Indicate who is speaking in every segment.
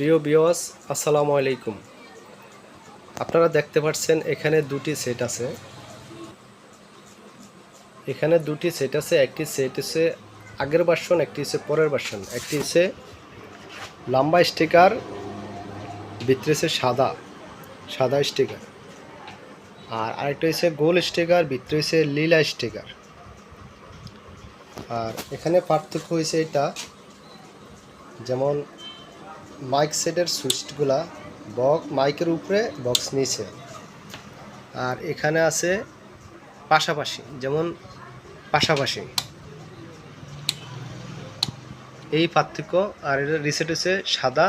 Speaker 1: প্রিয় বিওয়াস আসসালামু আলাইকুম। আপনারা দেখতে পাচ্ছেন এখানে দুটি সেট আছে। এখানে দুটি সেট আছে, একটি সেট হচ্ছে আগের ভার্সন একটি হচ্ছে পরের ভার্সন একটি হচ্ছে লম্বা স্টিকার, ভিতরে হচ্ছে সাদা সাদা স্টিকার। আর আরেকটা হচ্ছে গোল স্টিকার, ভিতরে হচ্ছে লীলা স্টিকার। আর এখানে পার্থক্য হয়েছে এটা, যেমন মাইক সেটের সুইচগুলা বক্স, মাইকের উপরে বক্স নিচে। আর এখানে আছে পাশাপাশি, যেমন পাশাপাশি। এই পার্থক্য, আর এটা রিসেট হচ্ছে সাদা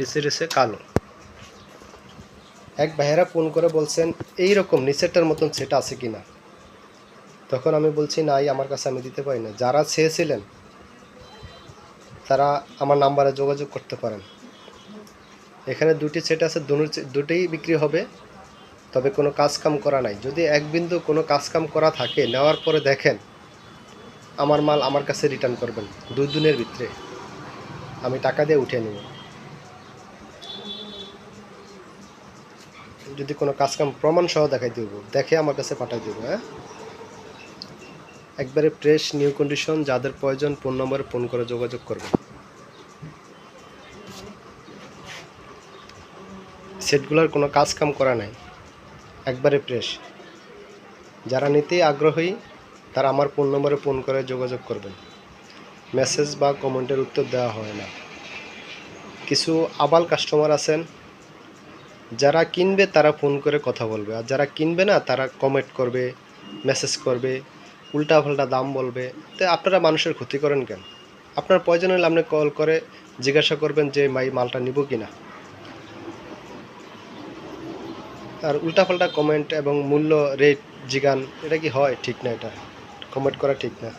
Speaker 1: রিসেট হচ্ছে কালো। এক ভাইয়েরা ফোন করে বলছেন এই রকম নিচেরটার মতন সেট আছে কি না তখন আমি বলছি, নাই, আমার কাছে আমি দিতে পারি না। যারা চেয়েছিলেন তারা আমার নাম্বারে যোগাযোগ করতে পারেন। এখানে দুটি সেট আছে দুটো- দুটোই বিক্রি হবে, তবে কোনো কাজ কাম করা নাই। যদি এক বিন্দু কোনো কাজ কাম করা থাকে, নেওয়ার পরে দেখেন, আমার মাল আমার কাছে রিটার্ন করবেন, দুই দিনের ভিতরে। আমি টাকা দিয়ে উঠে নেব। যদি কোনো কাজ কাম প্রমাণ সহ দেখাই দেবো, দেখে আমার কাছে পাঠাই দেবো হ্যাঁ? একবারে ফ্রেশ নিউ কন্ডিশন যাদের প্রয়োজন ফোন নম্বরে ফোন করে যোগাযোগ করবেন সেটগুলোর কোনো কাজ কাম করা নাই। একবারে ফ্রেশ যারা নিতে আগ্রহী, তারা আমার ফোন নম্বরে ফোন করে যোগাযোগ করবেন। মেসেজ বা কমেন্টের উত্তর দেওয়া হয় না। কিছু আবাল কাস্টমার আছেন, যারা কিনবে তারা ফোন করে কথা বলবে, আর যারা কিনবে না, তারা কমেন্ট করবে মেসেজ করবে। উল্টা পাল্টা দাম বলবে। তো আপনারা মানুষের ক্ষতি করেন কেন? আপনার প্রয়োজন হলে আপনি কল করে জিজ্ঞাসা করবেন যে, ভাই, মালটা নিব কি না আর উল্টাপাল্টা কমেন্ট এবং মূল্য রেট জিগান, এটা কি হয়? ঠিক না এটা। কমেন্ট করা ঠিক না।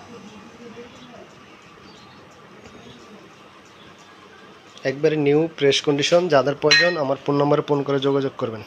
Speaker 1: একবারে নিউ প্রেস কন্ডিশন যাদের প্রয়োজন, আমার ফোন নম্বরে ফোন করে যোগাযোগ করবেন।